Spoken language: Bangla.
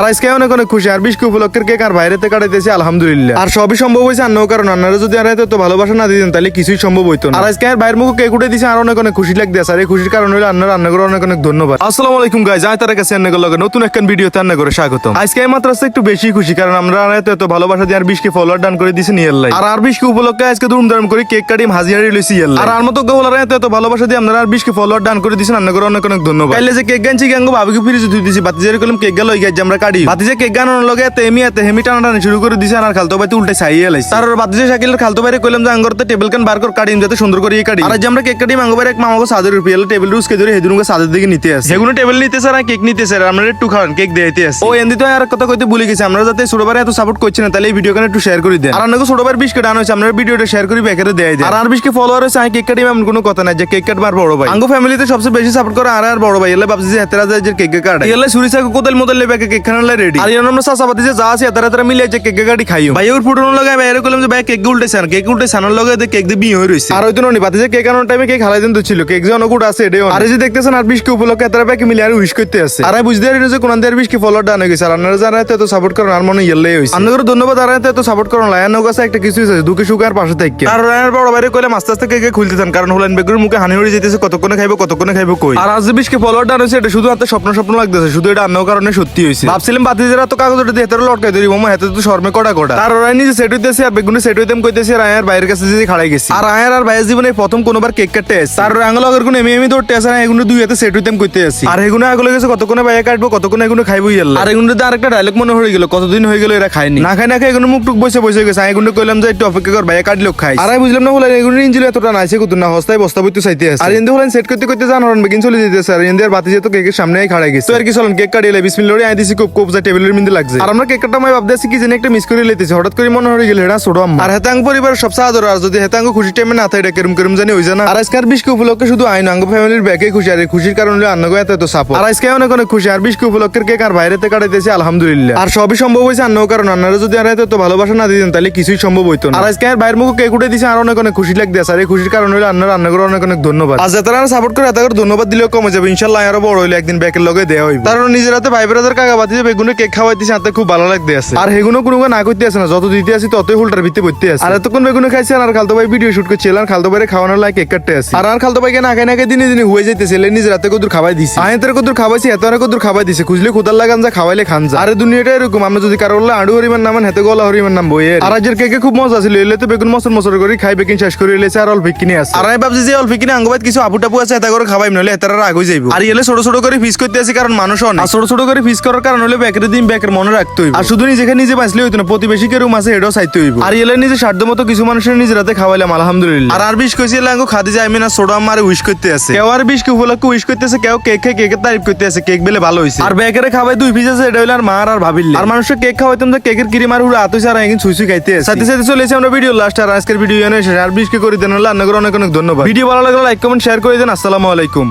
আর আজকে অনেক অনেক খুশি। আর বিশকে উপলক্ষের কেক আর বাইরেতে কাটাইতেছি, আলহামদুলিল্লাহ। আর সবই সম্ভব হয়েছে আন্নাও কারণ আন্নারা যদি আর এত ভালোবাসা না দিতেন, তাহলে কিছুই সম্ভব হইতো আর আজকে আর বাইরের মুখে কেক উঠে দিছে আর অনেক অনেক খুশি লাগতে আর এই খুশির কারণ হলো আন্নার রান্না করে অনেক অনেক ধন্যবাদ। আসসালামু আলাইকুম গাইজ আয় তার কাছে আন্না লগে নতুন একটা ভিডিওতে রান্না করে স্বাগতম। আজকে এই মাত্র একটু বেশি খুশি, কারণ আমরা আর এত ভালোবাসা দিয়ে আর বিশকে ফলোয়ার ডান করে দিছে নিয়ে আর আর বিশকে উপলক্ষে আজকে ধুমধাম করে কেক কাটি হাজিয়ারি লইছি। আর আর মতো গোলার এত এত ভালোবাসা দিয়ে আপনারা আর বিশকে ফলোয়ার ডান করে দিছেন রান্না করে অনেক অনেক ধন্যবাদ। কাইলে যে কেক গানছি, গাঙ্গো ভাবিকে ফিরে দিছি, বাতি যে কলম কেক গেল আমরা কাটি বাতি যে কেক গানোর লগে এতে এমি এতে হেমি টানা টানি শুরু করে দিছে আর খালতো বাইতে উল্টে ছাইয়ে লাইছে। তার বাতি যে সাইকেলের খালতো বাইরে কইলাম যে আঙ্গরতে টেবিল কান বার কর কাটিম যাতে সুন্দর করে কাটি আর আজ আমরা কেক কাটি মাঙ্গো বাইরে এক মামাকে সাদের রুপি এলে টেবিল রুসকে ধরে হেদুনুকে সাদের দিকে নিতে আসে। সেগুলো টেবিল নিতে স্যার কেক নিতে স্যার আমরা একটু খাওয়ান কেক দিতে আসে। ও এন্দি তো আর কথা কইতে ভুলে গেছি আমরা যাতে ছোট ভাই এত সাপোর্ট করছি না তাহলে এই ভিডিও কানে একটু শেয়ার করে দেন। আর আপনাকে ছোট ভাই আনো হয়েছে আমরা ভিডিওটা শেয়ার করি বেকারে দেয় দেয় আর আর বিশকে ফলোয়ার হয়েছে আমি কেক কাটি এমন কোনো কথা নাই যে কেক কাটবার বড় ভাই। আঙ্গো ফ্যামিলিতে সবচেয়ে বেশি সাপোর্ট করে আর আর বড় ভাই এলে ভাবছি যে হেতেরা যায় যে কেক কাট। এলে কোদাল মোদাল লেবে কেক খানা রেডি আর আমরা সাসাবাতি যে যা আছে হেতারা হেতারা মিলে যে কেক কাটি খাইও। ভাই ওর ফুটনো লাগাই কইলাম যে ভাই কেক কেক উল্টে সানার লগে কেক দিয়ে বিয়ে হয়ে রইছে। আর হয়তো ননি বাতি যে কেক আনার টাইমে কেক হালাই দিন তো ছিল কেক যে অনেক আছে এটাও আর যে দেখতেছেন আর বিশকে উপলক্ষে ভাই মিলে আর উইশ করতে আছে। আর বুঝতে পারি যে কোন দিয়ে বিশকে ফলোয়ার ডান হয়ে গেছে আর আপনারা যারা এত সাপোর্ট করেন আর মনে ইয়েলে হয়েছে। আপনাদের ধন্যবাদ আর এত সাপোর্ট করেন লায়ানোর কাছে একটা কিছু হয়েছে দুঃখে সুখে আর পাশে থেকে। আর রায়নের বড় বাইরে কইলাম আস্তে আস্তে কেকে খুলতে থান কারণ মুখে হানি হয়ে যেতেছে কতক্ষণে খাইবো কতক্ষণে খাইবো কই? আর আজ বিশকে ফলোয়ার ডান হয়েছে এটা শুধু হাতে স্বপ্ন স্বপ্ন লাগতেছে শুধু এটা অন্য কারণে সত্যি হয়েছে। ভাবছিলাম বাতি যারা তো কাগজ দিয়ে হেতারে লটকাই ধরি মামা হাতে তো শর্মে কটা কটা। আর ওরাই নিজে সেট হইতেছে আর বেগুনে সেট হইতাম কইতেছে আর আয়ার বাইরের কাছে যে খাড়াই গেছি। আর আয়ার আর ভাইয়ের জীবনে প্রথম কোনোবার কেক কাটতে আসছে আর আঙুল আগের কোন এমি এমি ধরতে আসে না এগুলো দুই হাতে সেট হইতাম কইতে আসি। আর এগুলো আগলে গেছে কতক্ষণে ভাইয়া কাটবো কতক্ষণে এগুলো খাইবো ইয়াল্লা। আর এগুলো আরেকটা ডায়লগ মনে হয়ে গেল কতদিন হয়ে গেল এরা খায়নি। না খাই না খাই এগুলো মুখ টুক বসে বসে গেছে আমি এগুলো কইলাম যে একটু অপেক্ষা কর ভাইয়া কাটলেও খাই আর আমি বুঝলাম না হলে এগুলো ইঞ্জিল এতটা নাইছে কত না হস্তায় বস্তা বইতে চাইতে আছে আর এন্দে হলেন সেট করতে করতে জান হরন বেগিন চলে যেতেছে আর এন্দে আর বাতি যেত কেকের সামনেই খাড়াই গেছে। তো আর কি চলেন কেক কাটিয়ে বিসমিল্লাহ আই দিছি খুব যা টেবিলের মধ্যে লাগছে। আর আমরা কেক কাটা মাই ভাবতেছি কি জানি একটা মিস করে লেতেছি। হঠাৎ করে মনে হয়ে গেল এটা ছোট আম্মা। আর হেতাঙ্গ সাদর আর যদি হেতাঙ্গ খুশি টাইমে না থাকে এটা কেরম কেরম জানি হই জানা আর আজকের বিশকে উপলক্ষে শুধু আইন আঙ্গ ফ্যামিলির ব্যাকে খুশি আর এই খুশির কারণে আন্নগো এত এত সাপোর্ট আর আজকে অনেক অনেক খুশি আর বিশকে উপলক্ষের কেক আর বাইরেতে কাটাইতেছি আলহামদুলিল্লাহ। আর সবই সম্ভব হয়েছে আন্নগো কারণ আন্নারা যদি আর এত ভালোবাসা না দিতেন তাহলে কিছুই সম্ভব হইতো না। আর আজকে আর বাইরের মুখে কেক উঠে দিছে আর অনেক অনেক খুশি লাগতে আর এই খুশির কারণে হলো আন্নার অনেক অনেক ধন্যবাদ। আর যারা সাপোর্ট করে এত করে ধন্যবাদ দিলেও কমে যাবে ইনশাল্লাহ আরও বড় হইলে একদিন ব্যাকের লগে দেওয়া হইবে। কারণ নিজের হাতে ভাই ব্রাদার কাকা বাতি বেগুনে কেক খাওয়াই দিছে হাতে খুব ভালো লাগতে আছে। আর হেগুনো কোনো না করতে আছে না যত দিতে আসি ততই হুলটার ভিত্তি করতে আছে। আর এতক্ষণ বেগুনে খাইছে আর খালতো ভাই ভিডিও শুট করছে আর খালতো ভাইরে খাওয়ানোর লাগে কেক কাটতে আছে। আর আর খালতো ভাইকে না খাই না দিনে দিনে হয়ে যাইতেছে নিজের হাতে কদুর খাওয়াই দিছে। আয়তের কদুর খাওয়াইছি এত আর কদুর খাওয়াই দিছে খুঁজলে খুদার লাগান যা খাওয়াইলে খান যা। আর দুনিয়াটা এরকম আমরা যদি কারও বললে আড়ু হরিমান নামান হেতে গলা হরিমান নাম বইয়ে আর আজের কেকে খুব মজা ছিল এলে তো বেগুন মসর মসর করে খাই বেকিন শেষ করে এলেছে আর অল্প কিনে আছে। আর আমি ভাবছি যে অল্প কিনে আঙ্গবাদ কিছু আপু টাপু আছে এটা করে খাবাই নলে এতারা রাগ হয়ে যাইব। আর এলে ছোট ছোট করে ফিস করতে আছে কারণ মানুষ অনেক। আর ছোট ছোট করে ফিস করার কারণ হলে ব্যাকের দিন ব্যাকের মনে রাখতে হইব। আর শুধু নিজেকে নিজে বাঁচলে হইতো না প্রতিবেশী কেরম আছে এটাও চাইতে হইব। আর এলে নিজে সাধ্য মতো কিছু মানুষের নিজের হাতে খাওয়াইলাম আলহামদুলিল্লাহ। আর আর বিশ কইছি এলাঙ্গো খাদি যায় আমি না সোডা মারে উইশ করতে আছে। কেউ আর বিশ উপলক্ষে উইশ করতেছে কেউ কেক খেয়ে কেকের তারিফ করতে আছে কেক বেলে ভালো হয়েছে আর বেকারে খাওয়াই দুই পিস আছে এটা হইলে আর মার আর ভাবিল আর মানুষের কেক খাওয়াইতাম যে কেকের ক্রিম আর উড়ে আতুই আর খাইতে আছে। সাথে সাথে চলে আমরা ভিডিও লাস্ট আর আজকের ভিডিও এনে শেষ। আর বিশ কে করে দেন অনেক অনেক ধন্যবাদ। ভিডিও ভালো লাগলে লাইক কমেন্ট শেয়ার করে দেন। আসসালামু আলাইকুম।